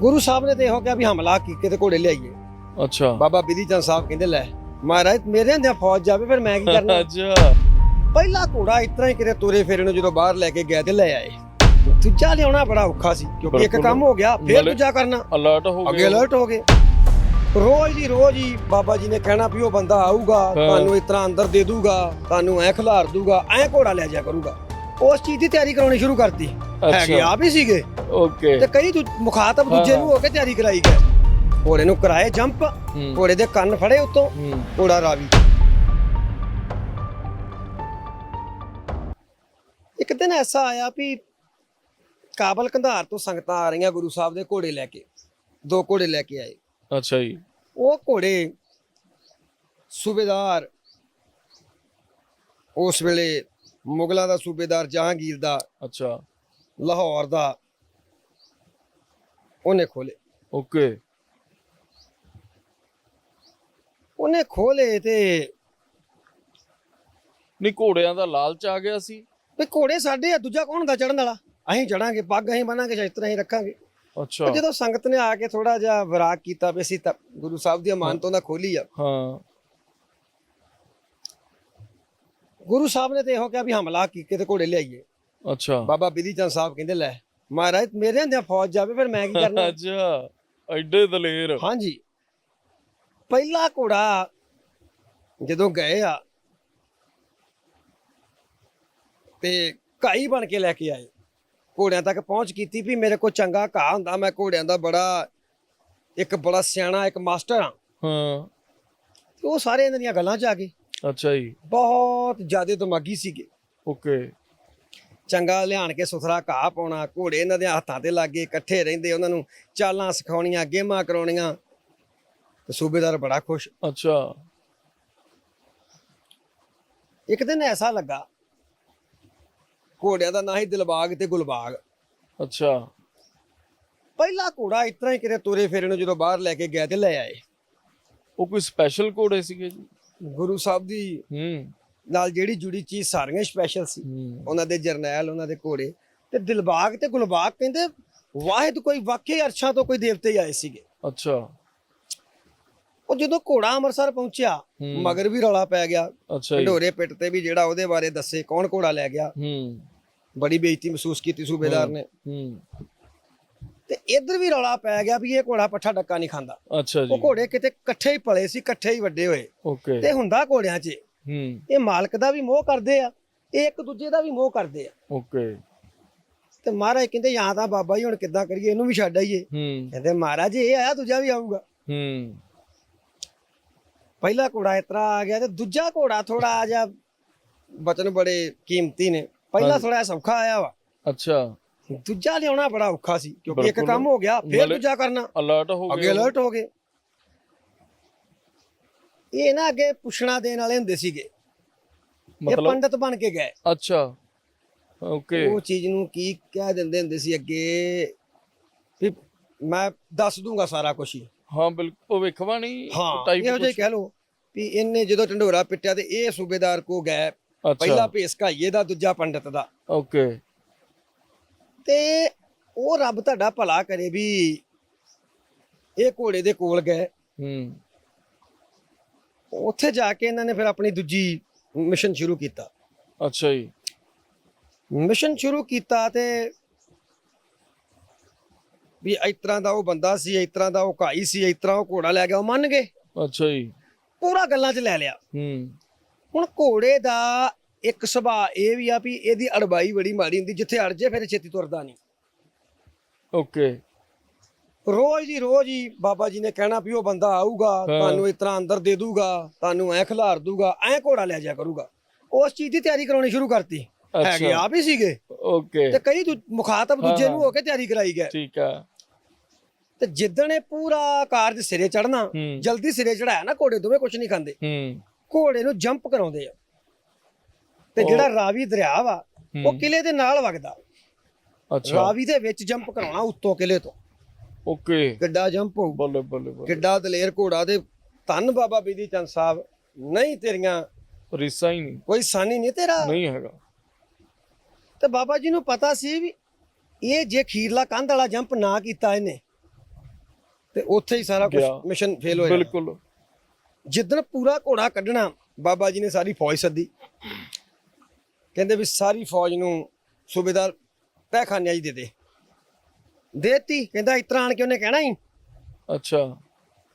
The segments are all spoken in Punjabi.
ਗੁਰੂ ਸਾਹਿਬ ਨੇ ਤੇ ਇਹੋ ਕਿਹਾ ਵੀ ਹਮਲਾ ਕੀਕੇ ਤੇ ਘੋੜੇ ਲਿਆਈਏ। ਅੱਛਾ। ਬਾਬਾ ਬਿਧੀ ਚੰਦ ਸਾਹਿਬ ਕਹਿੰਦੇ ਲੈ ਮਹਾਰਾਜ ਮੇਰੇ ਹੁੰਦਿਆਂ ਫੌਜ ਜਾਵੇ ਫਿਰ ਮੈਂ ਕੀ ਕਰਨਾ? ਅੱਛਾ। ਪਹਿਲਾ ਘੋੜਾ ਇਤਨਾ ਹੀ ਕਿਤੇ ਤੁਰੇ ਫੇਰੇ ਨੂੰ ਜਦੋਂ ਬਾਹਰ ਲੈ ਕੇ ਗਏ ਤੇ ਲੈ ਆਏ। ਦੂਜਾ ਲਿਆਉਣਾ ਬੜਾ ਔਖਾ ਸੀ ਕਿਉਂਕਿ ਇੱਕ। ਕੰਮ ਹੋ ਗਿਆ ਫਿਰ ਦੂਜਾ ਕਰਨਾ। ਅਲਰਟ ਹੋ ਅੱਗੇ ਗਿਆ ਅਲਰਟ ਹੋ ਗਏ। ਰੋਜ਼ ਦੀ ਰੋਜ਼ ਹੀ ਬਾਬਾ ਜੀ ਨੇ ਕਹਿਣਾ ਵੀ ਉਹ ਬੰਦਾ ਆਊਗਾ ਤੁਹਾਨੂੰ ਇਸ ਤਰ੍ਹਾਂ ਅੰਦਰ ਦੇ ਦੂਗਾ ਤੁਹਾਨੂੰ ਐ ਖਿਲਾਰ ਦੂਗਾ ਐ ਘੋੜਾ ਲੈ ਜਾ ਕਰੂਗਾ। ਉਸ ਚੀਜ਼ ਦੀ ਤਿਆਰੀ ਕਰਾਉਣੀ ਸ਼ੁਰੂ ਕਰਤੀ। ਹੈਗੇ ਆਪ ਹੀ ਸੀਗੇ। ਓਕੇ। ਤੇ ਕਈ ਦੂ- ਮੁਖਾਤਬ ਹਾਂ, ਦੂਜੇ। ਨੂੰ ਹੋ ਕੇ ਤਿਆਰੀ ਕਰਾਈ ਗਏ। ਘੋੜੇ ਨੂੰ ਕਰਾਏ ਜੰਪ ਹੂੰ। ਘੋੜੇ ਦੇ ਕੰਨ ਫੜੇ ਉੱਤੋਂ ਹੂੰ। ਘੋੜਾ ਰਾਵੀ। ਇੱਕ ਦਿਨ ਐਸਾ ਆਇਆ ਵੀ ਕਾਬਲ ਕੰਧਾਰ ਤੋਂ ਸੰਗਤਾਂ ਆ ਰਹੀਆਂ ਗੁਰੂ ਸਾਹਿਬ ਦੇ ਘੋੜੇ ਲੈ ਕੇ। ਦੋ ਘੋੜੇ ਲੈ ਕੇ ਆਏ। ਅੱਛਾ ਜੀ। ਉਹ ਘੋੜੇ ਸੂਬੇਦਾਰ ਉਸ ਵੇਲੇ ਮੁਗਲਾਂ ਦਾ ਸੂਬੇਦਾਰ ਜਹਾਂਗੀਰ ਦਾ ਅੱਛਾ। ਲਾਹੌਰ ਦਾ। ਉਹਨੇ ਖੋਲੇ। ਓਕੇ। ਉਹਨੇ ਖੋਲੇ ਤੇ ਨਹੀਂ ਘੋੜਿਆਂ ਦਾ ਲਾਲਚ ਆ ਗਿਆ ਸੀ। ਵੀ ਘੋੜੇ ਸਾਡੇ ਆ ਦੂਜਾ ਕੌਣ ਹੁੰਦਾ ਚੜਨ ਵਾਲਾ? ਅਸੀਂ ਚੜਾਂਗੇ ਪੱਗ ਅਸੀਂ ਬੰਨਾਂਗੇ ਸ਼ਸਤਰ ਅਸੀਂ ਰੱਖਾਂਗੇ। ਅੱਛਾ। ਜਦੋਂ ਸੰਗਤ ਨੇ ਆ ਕੇ ਥੋੜਾ ਜਿਹਾ ਵਿਰਾਗ ਕੀਤਾ ਵੀ ਅਸੀਂ ਤਾਂ ਗੁਰੂ ਸਾਹਿਬ ਦੀ ਅਮਾਨਤੋਂ ਦਾ ਖੋਲੀ ਆ। ਹਾਂ। ਗੁਰੂ ਸਾਹਿਬ ਨੇ ਤੇ ਇਹੋ ਕਿਹਾ ਵੀ ਹਮਲਾ ਕੀਕੇ ਤੇ ਘੋੜੇ ਲਿਆਈਏ। ਅੱਛਾ। ਬਾਬਾ ਬਿਧੀ ਚੰਦ ਸਾਹਿਬ ਕਹਿੰਦੇ ਲੈ ਮਹਾਰਾਜ ਮੇਰੇ ਹੁੰਦਿਆਂ ਫੌਜ ਜਾਵੇ ਫਿਰ ਮੈਂ ਕੀ ਕਰਨਾ? ਅੱਛਾ ਐਡੇ ਦਲੇਰ। ਹਾਂਜੀ। ਪਹਿਲਾ ਘੋੜਾ ਜਦੋਂ ਗਏ ਆ ਤੇ ਕਾਈ ਬਣ ਕੇ ਲੈ ਕੇ ਆਏ। ਘੋੜਿਆਂ ਤੱਕ ਪਹੁੰਚ ਕੀਤੀ ਵੀ ਮੇਰੇ ਕੋਲ ਚੰਗਾ ਘਾਹ ਹੁੰਦਾ ਮੈਂ ਘੋੜਿਆਂ ਦਾ ਬੜਾ ਇੱਕ ਬੜਾ ਸਿਆਣਾ ਇੱਕ ਮਾਸਟਰ ਆ ਹਾਂ। ਤੇ ਉਹ ਸਾਰੇ ਇਹਨਾਂ ਦੀਆਂ ਗੱਲਾਂ 'ਚ ਆ ਗਏ। ਅੱਛਾ ਜੀ। ਬਹੁਤ ਜ਼ਿਆਦਾ ਦਿਮਾਗੀ ਸੀਗੇ। ਓਕੇ। ਚੰਗਾ ਲਿਆਣ ਕੇ ਸੁਥਰਾ ਘਾਹ ਪਾਉਣਾ ਘੋੜੇ ਇਹਨਾਂ ਦੇ ਹੱਥਾਂ ਤੇ ਲੱਗੇ ਇਕੱਠੇ ਰਹਿੰਦੇ ਉਹਨਾਂ ਨੂੰ ਚਾਲਾਂ ਸਿਖਾਉਣੀਆਂ ਗੇਮਾਂ ਕਰਾਉਣੀਆਂ। ਤੇ ਸੂਬੇਦਾਰ ਬੜਾ ਖੁਸ਼। ਅੱਛਾ। ਇੱਕ ਦਿਨ ਐਸਾ ਲੱਗਾ ਘੋੜਿਆਂ ਦਾ ਨਾਂ ਹੀ ਦਿਲਬਾਗ ਤੇ ਗੁਲਬਾਗ। ਅੱਛਾ। ਪਹਿਲਾ ਘੋੜਾ ਇਤਨਾ ਹੀ ਕਿਤੇ ਤੁਰੇ ਫੇਰੇ ਨੂੰ ਜਦੋਂ ਬਾਹਰ ਲੈ ਕੇ ਗਏ ਤੇ ਲੈ ਆਏ। ਉਹ ਕੋਈ ਸਪੈਸ਼ਲ ਘੋੜੇ ਸੀਗੇ ਜੀ? ਗੁਰੂ ਸਾਹਿਬ ਦੀ ਹੂੰ। ਨਾਲ ਜਿਹੜੀ ਜੁੜੀ ਚੀਜ਼ ਸਾਰੀਆਂ ਸਪੈਸ਼ਲ ਸੀ। ਉਹਨਾਂ ਦੇ ਜਰਨੈਲ ਉਹਨਾਂ ਦੇ ਘੋੜੇ ਤੇ ਦਿਲਬਾਗ ਤੇ ਗੁਲਬਾਗ ਕਹਿੰਦੇ ਵਾਹਿਦ ਕੋਈ ਵਾਕਈ ਅਰਸ਼ਾਂ ਤੋਂ ਕੋਈ ਦੇਵਤੇ ਹੀ ਆਏ ਸੀਗੇ। ਅੱਛਾ। ਉਹ ਜਦੋਂ ਘੋੜਾ ਅੰਮ੍ਰਿਤਸਰ ਪਹੁੰਚਿਆ। ਮਗਰ ਵੀ ਰੌਲਾ ਪੈ ਗਿਆ। ਢੋਰੇ ਪਿੱਟ ਤੇ ਵੀ ਜਿਹੜਾ ਉਹਦੇ ਬਾਰੇ ਦੱਸੇ ਕੌਣ ਘੋੜਾ ਲੈ ਗਿਆ। ਹੂੰ। ਬੜੀ ਬੇਇੱਜ਼ਤੀ ਮਹਿਸੂਸ ਕੀਤੀ ਸੂਬੇਦਾਰ ਨੇ। ਹੂੰ। ਤੇ ਇੱਧਰ ਵੀ ਰੌਲਾ ਪੈ ਗਿਆ ਵੀ ਇਹ ਘੋੜਾ ਪੱਠਾ ਡੱਕਾ ਨਹੀਂ ਖਾਂਦਾ। ਅੱਛਾ ਉਹ ਜੀ ਘੋੜੇ ਕਿਤੇ ਇਕੱਠੇ ਹੀ ਪਲੇ ਸੀ ਇਕੱਠੇ ਹੀ ਵੱਡੇ ਹੋਏ। ਓਕੇ। ਤੇ ਹੁੰਦਾ ਘੋੜਿਆਂ 'ਚ ਹੂੰ। ਇਹ ਮਾਲਕ ਦਾ ਵੀ ਮੋਹ ਕਰਦੇ ਆ ਇਹ ਇੱਕ ਦੂਜੇ ਦਾ ਵੀ ਮੋਹ ਕਰਦੇ ਆ। ਓਕੇ। ਤੇ ਮਹਾਰਾਜ ਕਹਿੰਦੇ ਜਾਂ ਤਾਂ ਬਾਬਾ ਜੀ ਹੁਣ ਕਿੱਦਾਂ ਕਰੀਏ ਇਹਨੂੰ ਵੀ ਛੱਡ ਆਈਏ। ਹੂੰ। ਕਹਿੰਦੇ ਮਹਾਰਾਜ ਇਹ ਆਇਆ ਦੂਜਾ ਵੀ ਆਊਗਾ। ਹੂੰ। ਪਹਿਲਾ ਘੋੜਾ ਇਤਰਾ ਆ ਗਿਆ ਤੇ ਦੂਜਾ ਘੋੜਾ ਥੋੜਾ ਜਿਹਾ ਬਚਨ ਬੜੇ ਕੀਮਤੀ ਨੇ। ਪਹਿਲਾ। ਥੋੜਾ ਸੌਖਾ ਆਇਆ ਵਾ। ਅੱਛਾ। ਦੂਜਾ ਲਿਆਉਣਾ ਬੜਾ ਔਖਾ ਸੀ ਕਿਉਂਕਿ ਇੱਕ ਬਿਲਕੁਲ। ਕੰਮ ਹੋ ਗਿਆ ਫਿਰ ਨਾਲੇ- ਦੂਜਾ ਕਰਨਾ। ਅਲਰਟ ਹੋ ਅੱਗੇ ਗਿਆ ਅਲਰਟ ਹੋ ਗਏ। ਇਹ ਨਾ ਅੱਗੇ ਪੁੱਛਣਾ ਦੇਣ ਵਾਲੇ ਹੁੰਦੇ ਸੀਗੇ। ਇਹ ਮਤਲਬ? ਪੰਡਤ ਬਣ ਕੇ ਗਏ। ਅੱਛਾ। ਓਕੇ। ਉਹ ਚੀਜ਼ ਨੂੰ ਕੀ ਕਹਿ ਦਿੰਦੇ ਹੁੰਦੇ ਸੀ ਅੱਗੇ? ਵੀ ਮੈਂ ਦੱਸ ਦੂੰਗਾ ਸਾਰਾ ਕੁਝ ਹੀ। ਹਾਂ ਬਿਲਕੁਲ। ਭਵਿੱਖਵਾ ਨਹੀਂ ਹਾਂ type ਇਹੋ ਜਿਹਾ ਹੀ ਕੁਛ? ਕਹਿ ਲਓ ਵੀ ਇਹਨੇ ਜਦੋਂ ਢੰਡੋਰਾ ਪਿੱਟਿਆ ਤੇ ਇਹ ਸੂਬੇਦਾਰ ਕੋ ਗਏ। ਪਹਿਲਾ ਅੱਛਾ ਭੇਸ ਘਾਈਏ ਦਾ ਦੂਜਾ ਪੰਡਤ ਦਾ। ਓਕੇ। ਤੇ ਉਹ ਰੱਬ ਤੁਹਾਡਾ ਭਲਾ ਕਰੇ ਵੀ ਇਹ ਘੋੜੇ ਦੇ ਕੋਲ ਗਏ। ਹੂੰ। ਉੱਥੇ ਜਾ ਕੇ ਇਹਨਾਂ ਨੇ ਫਿਰ ਆਪਣੀ ਦੂਜੀ ਮਿਸ਼ਨ ਸ਼ੁਰੂ ਕੀਤਾ। ਅੱਛਾ ਜੀ। ਮਿਸ਼ਨ ਸ਼ੁਰੂ ਕੀਤਾ ਤੇ ਵੀ ਇਸ ਤਰ੍ਹਾਂ ਦਾ ਉਹ ਬੰਦਾ ਸੀ ਇਸ ਤਰ੍ਹਾਂ ਦਾ ਉਹ ਘਾਈ ਸੀ ਇਸ ਤਰ੍ਹਾਂ ਉਹ ਘੋੜਾ ਲੈ ਗਿਆ ਉਹ ਮੰਨ ਗਏ। ਅੱਛਾ ਜੀ। ਪੂਰਾ ਗੱਲਾਂ 'ਚ ਲੈ ਲਿਆ। ਹੂੰ। ਹੁਣ ਘੋੜੇ ਦਾ ਇੱਕ ਸੁਭਾਅ ਇਹ ਵੀ ਆ ਵੀ ਇਹਦੀ ਅੜਬਾਈ ਬੜੀ ਮਾੜੀ ਹੁੰਦੀ ਜਿੱਥੇ ਅੜ ਜੇ ਫਿਰ ਛੇਤੀ ਤੁਰਦਾ ਨਹੀਂ। ਓਕੇ। ਰੋਜ਼ ਦੀ ਰੋਜ਼ ਹੀ ਬਾਬਾ ਜੀ ਨੇ ਕਹਿਣਾ ਵੀ ਉਹ ਬੰਦਾ ਆਊਗਾ ਤੁਹਾਨੂੰ ਇਸ ਤਰ੍ਹਾਂ ਅੰਦਰ ਦੇ ਦੂਗਾ ਤੁਹਾਨੂੰ ਐ ਖਿਲਾਰ ਦੂਗਾ ਐ ਘੋੜਾ ਲੈ ਜਾ ਕਰੂਗਾ। ਉਸ ਚੀਜ਼ ਦੀ ਤਿਆਰੀ ਕਰਾਉਣੀ ਸ਼ੁਰੂ ਕਰਤੀ। ਹੈਗੇ ਆਪ ਹੀ ਸੀਗੇ। ਓਕੇ। ਤੇ ਕਈ ਮੁਖਾਤਬ ਹਾਂ, ਦੂਜੇ ਨੂੰ ਹਾਂ। ਹੋ ਕੇ ਤਿਆਰੀ ਕਰਾਈ ਗਏ। ਠੀਕ ਆ। ਤੇ ਜਿੱਦਣ ਇਹ ਪੂਰਾ ਕਾਰਜ ਸਿਰੇ ਚੜਨਾ ਹੂੰ। ਜਲਦੀ ਸਿਰੇ ਚੜਾਇਆ ਨਾ ਘੋੜੇ ਦੋਵੇਂ ਕੁਝ ਨਹੀਂ ਖਾਂਦੇ। ਹੂੰ। ਘੋੜੇ ਨੂੰ ਜੰਪ ਕਰਾਉਂਦੇ ਆ। ਤੇ ਜਿਹੜਾ ਰਾਵੀ ਦਰਿਆ ਵਾ ਉਹ ਹੂੰ। ਕਿਲੇ ਦੇ ਨਾਲ ਵਗਦਾ। ਅੱਛਾ। ਰਾਵੀ ਦੇ ਵਿੱਚ ਜੰਪ ਕਰਾਉਣਾ ਉੱਤੋਂ ਕਿਲੇ ਤੋਂ। ਓਕੇ। ਕਿੱਡਾ ਜੰਪ ਹੋਊ। ਬੱਲੇ ਬੱਲੇ ਬੱਲੇ। ਕਿੱਡਾ ਦਲੇਰ ਘੋੜਾ ਤੇ ਧੰਨ ਬਾਬਾ ਬੀਦੀ ਚੰਦ ਸਾਹਿਬ। ਨਹੀਂ ਤੇਰੀਆਂ ਰਿਸਾ ਹੀ ਨਹੀਂ। ਕੋਈ ਸਾਨੀ ਨਹੀਂ ਤੇਰਾ। ਨਹੀਂ ਹੈਗਾ। ਤੇ ਬਾਬਾ ਜੀ ਨੂੰ ਪਤਾ ਸੀ ਵੀ ਇਹ ਜੇ ਖੀਰਲਾ ਕੰਧ ਵਾਲਾ ਜੰਪ ਨਾ ਕੀਤਾ ਇਹਨੇ ਤੇ ਉੱਥੇ ਹੀ ਸਾਰਾ ਕੁਝ ਗਿਆ। ਮਿਸ਼ਨ ਫੇਲ ਹੋ ਜਾਣਾ ਬਿਲਕੁਲ। ਜਿੱਦਣ ਪੂਰਾ ਘੋੜਾ ਕੱਢਣਾ ਬਾਬਾ ਜੀ ਨੇ ਸਾਰੀ ਫੌਜ ਸੱਦੀ। ਕਹਿੰਦੇ ਵੀ ਸਾਰੀ ਫੌਜ ਨੂੰ ਸੂਬੇਦਾਰ ਤਹਿਖਾਨਿਆਂ ਜੀ ਦੇ ਦੇ। ਦੇਤੀ ਕਹਿੰਦਾ ਇਸ ਤਰ੍ਹਾਂ ਆਣ ਕੇ ਉਹਨੇ ਕਹਿਣਾ ਹੀ ਅੱਛਾ।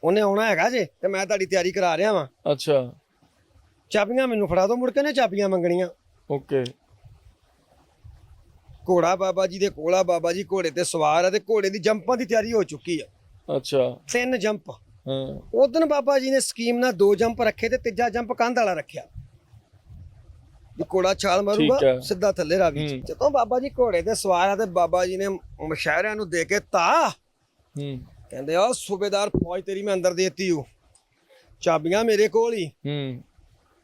ਉਹਨੇ ਆਉਣਾ ਹੈਗਾ ਜੇ ਤੇ ਮੈਂ ਤੁਹਾਡੀ ਤਿਆਰੀ ਕਰਾ ਰਿਹਾ ਵਾਂ। ਅੱਛਾ। ਚਾਬੀਆਂ ਮੈਨੂੰ ਫੜਾ ਦਿਓ ਮੁੜ ਕੇ ਨੇ ਚਾਬੀਆਂ ਮੰਗਣੀਆਂ। ਓਕੇ। ਘੋੜਾ ਬਾਬਾ ਜੀ ਦੇ ਕੋਲਾ ਬਾਬਾ ਜੀ ਘੋੜੇ ਤੇ ਸਵਾਰ ਆ ਤੇ ਘੋੜੇ ਦੀ ਜੰਪਾਂ ਦੀ ਤਿਆਰੀ ਹੋ ਚੁੱਕੀ ਆ। ਅੱਛਾ। ਤਿੰਨ ਜੰਪ। ਹਾਂ। ਉਦੋਂ ਬਾਬਾ ਜੀ ਨੇ ਸਕੀਮ ਨਾਲ ਦੋ ਜੰਪ ਰੱਖੇ ਤੇ ਤੀਜਾ ਜੰਪ ਕੰਧ ਵਾਲਾ ਰੱਖਿਆ। ਵੀ ਘੋੜਾ ਛਾਲ ਠੀਕ ਮਾਰੂਗਾ ਹੈ। ਸਿੱਧਾ ਥੱਲੇ ਰਾਵੀ ਚ। ਹੂੰ। ਜਦੋਂ ਬਾਬਾ ਜੀ ਘੋੜੇ ਤੇ ਸਵਾਰ ਆ ਤੇ ਬਾਬਾ ਜੀ ਨੇ ਮਸ਼ਾਇਰਿਆਂ ਨੂੰ ਦੇ ਕੇ ਤਾ। ਹੂੰ। ਕਹਿੰਦੇ ਆ ਸੂਬੇਦਾਰ ਫੌਜ ਤੇਰੀ ਮੈਂ ਅੰਦਰ ਦੇਤੀ ਹੂੰ ਚਾਬੀਆਂ ਮੇਰੇ ਕੋਲ ਹੀ ਹੂੰ।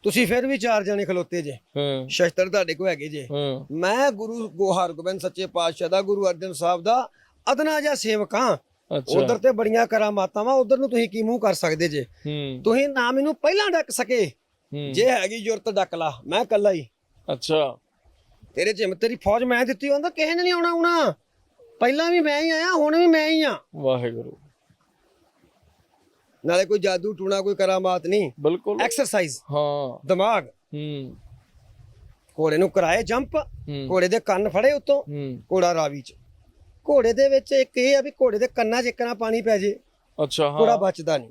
ਤੁਸੀਂ ਫਿਰ ਵੀ ਚਾਰ ਜਣੇ ਖਲੋਤੇ ਜੇ। ਹਾਂ। ਸ਼ਸਤਰ ਤੁਹਾਡੇ ਕੋਲ ਹੈਗੇ ਜੇ। ਹਾਂ। ਮੈਂ ਗੁਰੂ ਗੋ ਹਰਗੋਬਿੰਦ ਸੱਚੇ ਪਾਤਸ਼ਾਹ ਦਾ ਗੁਰੂ ਅਰਜਨ ਸਾਹਿਬ ਦਾ ਅਦਨਾ ਜਿਹਾ ਸੇਵਕ ਅੱਛਾ। ਉਧਰ ਤੇ ਬੜੀਆਂ ਕਰਾਮਾਤਾਂ ਵਾ ਉਧਰ ਨੂੰ ਤੁਸੀਂ ਕੀ ਮੂੰਹ ਕਰ ਸਕਦੇ ਜੇ। ਹੂੰ। ਤੁਸੀਂ ਨਾ ਮੈਨੂੰ ਪਹਿਲਾਂ ਡੱਕ ਸਕੇ। ਜੇ ਹੈਗੀ ਜ਼ਰੂਰਤ ਡੱਕ ਲਾ ਮੈਂ ਕੱਲਾ ਹੀ। ਅੱਛਾ। ਤੇਰੇ ਜਿਮ ਤੇਰੀ ਫੌਜ ਮੈਂ ਦਿੱਤੀ ਹੁੰਦਾ ਕਿਸੇ ਨੇ ਨਹੀਂ ਆਉਣਾ ਆਉਣਾ। ਪਹਿਲਾਂ ਵੀ ਮੈਂ ਹੀ ਆਇਆ ਹੁਣ ਵੀ ਮੈਂ ਹੀ ਆ। ਵਾਹਿਗੁਰੂ। ਨਾਲੇ ਕੋਈ ਜਾਦੂ ਟੂਣਾ ਕੋਈ ਕਰਾਮਾਤ ਨਹੀਂ। ਬਿਲਕੁਲ। ਐਕਸਰਸਾਈਜ਼ ਹਾਂ। ਦਿਮਾਗ। ਹੂੰ। ਘੋੜੇ ਨੂੰ ਕਰਾਏ ਜੰਪ। ਘੋੜੇ ਦੇ ਕੰਨ ਫੜੇ ਉਤੋਂ। ਘੋੜਾ ਰਾਵੀ ਚ। ਘੋੜੇ ਦੇ ਵਿੱਚ ਇੱਕ ਇਹ ਆ ਵੀ ਘੋੜੇ ਦੇ ਕੰਨਾਂ 'ਚ ਇੱਕਣਾ ਪਾਣੀ ਪੈ ਜੇ। ਅੱਛਾ ਘੋੜਾ ਹਾਂ ਬਚਦਾ ਨਹੀਂ।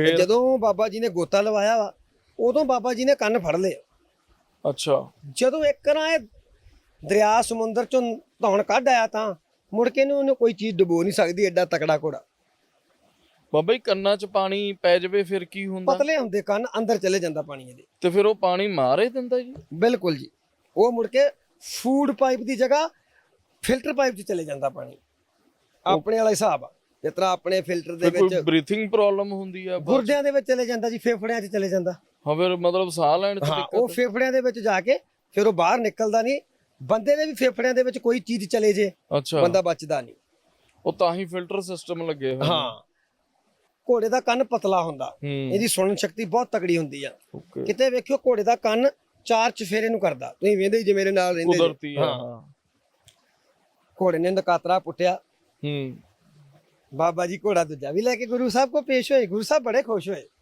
ਤੇ ਫੇਰ? ਜਦੋਂ ਬਾਬਾ ਜੀ ਨੇ ਗੋਤਾ ਲਵਾਇਆ ਵਾ ਉਦੋਂ ਬਾਬਾ ਜੀ ਨੇ ਕੰਨ ਫੜ ਲਏ। ਅੱਛਾ। ਜਦੋਂ ਇੱਕ ਨਾ ਇਹ ਦਰਿਆ ਸਮੁੰਦਰ ਚੋਂ ਧੌਣ ਕੱਢ ਆਇਆ ਤਾਂ ਮੁੜ ਕੇ ਨੂੰ ਉਹਨੂੰ ਕੋਈ ਚੀਜ਼ ਡੁਬੋ ਨਹੀਂ ਸਕਦੀ ਐਡਾ ਤਕੜਾ ਘੋੜਾ। ਬਾਬਾ ਜੀ ਕੰਨਾਂ 'ਚ ਪਾਣੀ ਪੈ ਜਾਵੇ ਫਿਰ ਕੀ ਹੁੰਦਾ? ਪਤਲੇ ਹੁੰਦੇ ਕੰਨ ਅੰਦਰ ਚਲੇ ਜਾਂਦਾ ਪਾਣੀ ਇਹਦੇ। ਤੇ ਫਿਰ ਉਹ ਪਾਣੀ ਮਾਰ ਹੀ ਦਿੰਦਾ ਜੀ? ਬਿਲਕੁਲ ਜੀ। ਉਹ ਮੁੜ ਕੇ ਫੂਡ ਪਾਈਪ ਦੀ ਜਗ੍ਹਾ ਫਿਲਟਰ ਪਾਈਪ 'ਚ ਚਲੇ ਜਾਂਦਾ ਪਾਣੀ। ਆਪਣੇ ਵਾਲਾ ਹਿਸਾਬ ਆ। ਜਿਸ ਤਰ੍ਹਾਂ ਆਪਣੇ ਫਿਲਟਰ ਦੇ ਫਿਰ ਕੋਈ ਵਿੱਚ ਬਰੀਥਿੰਗ ਪ੍ਰੋਬਲਮ ਹੁੰਦੀ ਆ। ਗੁਰਦਿਆਂ ਦੇ ਵਿੱਚ ਚਲੇ ਜਾਂਦਾ ਜੀ ਫੇਫੜਿਆਂ 'ਚ ਚਲੇ ਜਾਂਦਾ। ਹਾਂ ਫਿਰ ਮਤਲਬ ਸਾਹ ਲੈਣ 'ਚ ਦਿੱਕਤ ਉਹ ਫੇਫੜਿਆਂ ਦੇ ਵਿੱਚ ਜਾ ਕੇ ਫਿਰ ਉਹ ਬਾਹਰ ਨਿਕਲਦਾ ਨਹੀਂ। ਬੰਦੇ ਦੇ ਵੀ ਫੇਫੜਿਆਂ ਦੇ ਵਿੱਚ ਕੋਈ ਚੀਜ਼ ਚਲੇ ਜੇ ਅੱਛਾ। ਬੰਦਾ ਬਚਦਾ ਨਹੀਂ। ਉਹ ਤਾਂ ਹੀ ਫਿਲਟਰ ਸਿਸਟਮ ਲੱਗੇ ਹੋਏ। ਹਾਂ। ਘੋੜੇ ਦਾ ਕੰਨ ਪਤਲਾ ਹੁੰਦਾ। ਇਹਦੀ ਸੁਣਨ ਸ਼ਕਤੀ ਬਹੁਤ ਤਕੜੀ ਹੁੰਦੀ ਆ। ਕਿਤੇ ਵੇਖਿਓ ਘੋੜੇ ਦਾ ਕੰਨ ਚਾਰ ਚਫੇਰੇ ਨੂੰ ਕਰਦਾ। ਤੁਸੀਂ ਵੇਂਦੇ ਹੀ ਜੇ ਮੇਰੇ ਨਾਲ ਰਹਿੰਦੇ। ਕੁਦਰਤੀ ਹਾਂ। ਘੋੜੇ ਨੇ ਨਕਾਤਰਾ ਪੁੱਟਿਆ। ਹੂੰ। ਬਾਬਾ ਜੀ ਘੋੜਾ ਦੂਜਾ ਵੀ ਲੈ ਕੇ ਗੁਰੂ ਸਾਹਿਬ ਕੋ ਪੇਸ਼ ਹੋਏ, ਗੁਰੂ ਸਾਹਿਬ ਬੜੇ ਖੁਸ਼ ਹੋਏ।